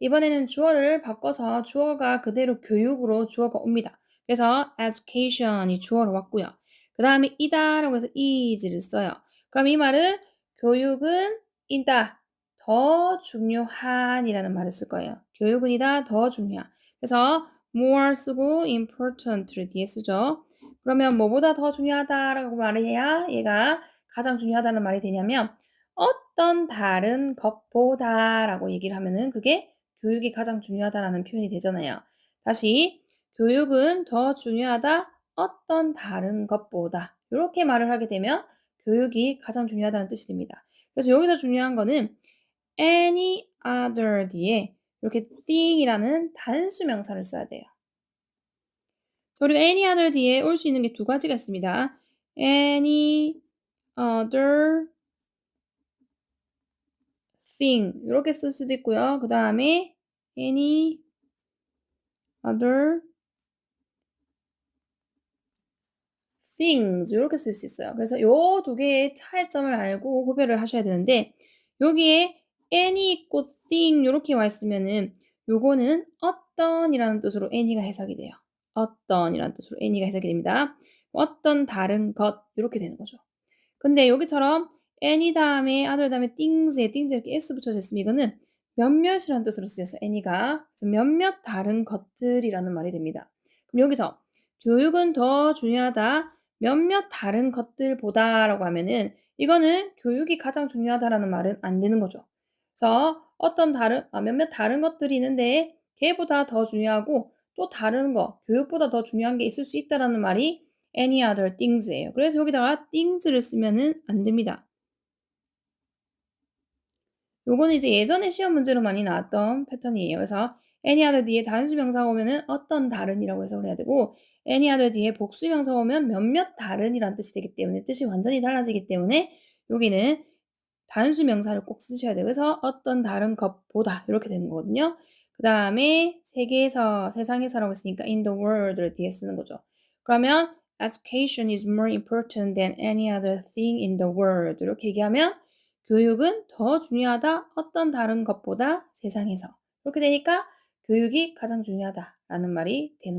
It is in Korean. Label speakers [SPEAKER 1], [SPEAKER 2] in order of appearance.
[SPEAKER 1] 이번에는 주어를 바꿔서 주어가 그대로 교육으로 주어가 옵니다. 그래서 education이 주어로 왔고요. 그 다음에 이다라고 해서 is를 써요. 그럼 이 말은 교육은 이다 더 중요한이라는 말을 쓸 거예요. 교육은 이다 더 중요한. 그래서 more 쓰고 important를 뒤에 쓰죠. 그러면 뭐보다 더 중요하다라고 말해야 얘가 가장 중요하다는 말이 되냐면 어떤 다른 것보다라고 얘기를 하면은 그게 교육이 가장 중요하다라는 표현이 되잖아요. 다시 교육은 더 중요하다 어떤 다른 것보다 이렇게 말을 하게 되면 교육이 가장 중요하다는 뜻이 됩니다. 그래서 여기서 중요한 거는 any other 뒤에 이렇게 thing이라는 단수 명사를 써야 돼요. 자, 우리가 any other 뒤에 올 수 있는 게 두 가지가 있습니다. any other thing 이렇게 쓸 수도 있고요. 그 다음에 any other things 이렇게 쓸 수 있어요. 그래서 요 두 개의 차이점을 알고 구별을 하셔야 되는데 여기에 any 있고 thing 이렇게 와 있으면은 요거는 어떤이라는 뜻으로 any가 해석이 돼요. 어떤이라는 뜻으로 any가 해석이 됩니다. 어떤 다른 것 이렇게 되는 거죠. 근데 여기처럼 any 다음에 other 다음에 things에 things 이렇게 s 붙여져 있으면 이거는 몇몇이라는 뜻으로 쓰여서 any가 몇몇 다른 것들이라는 말이 됩니다. 그럼 여기서 교육은 더 중요하다. 몇몇 다른 것들보다라고 하면은 이거는 교육이 가장 중요하다라는 말은 안 되는 거죠. 그래서 어떤 다른 아, 몇몇 다른 것들이 있는데 걔보다 더 중요하고 또 다른 거 교육보다 더 중요한 게 있을 수 있다라는 말이 any other things예요. 그래서 여기다가 things를 쓰면은 안 됩니다. 요거는 이제 예전에 시험 문제로 많이 나왔던 패턴이에요. 그래서 any other 뒤에 단수 명사가 오면은 어떤 다른이라고 해석을 해야 되고 any other 뒤에 복수 명사가 오면 몇몇 다른이란 뜻이 되기 때문에 뜻이 완전히 달라지기 때문에 여기는 단수 명사를 꼭 쓰셔야 돼요. 그래서 어떤 다른 것보다 이렇게 되는 거거든요. 그 다음에 세계에서, 세상에서라고 했으니까 in the world를 뒤에 쓰는 거죠. 그러면 education is more important than any other thing in the world 이렇게 얘기하면 교육은 더 중요하다. 어떤 다른 것보다 세상에서. 이렇게 되니까 교육이 가장 중요하다라는 말이 되는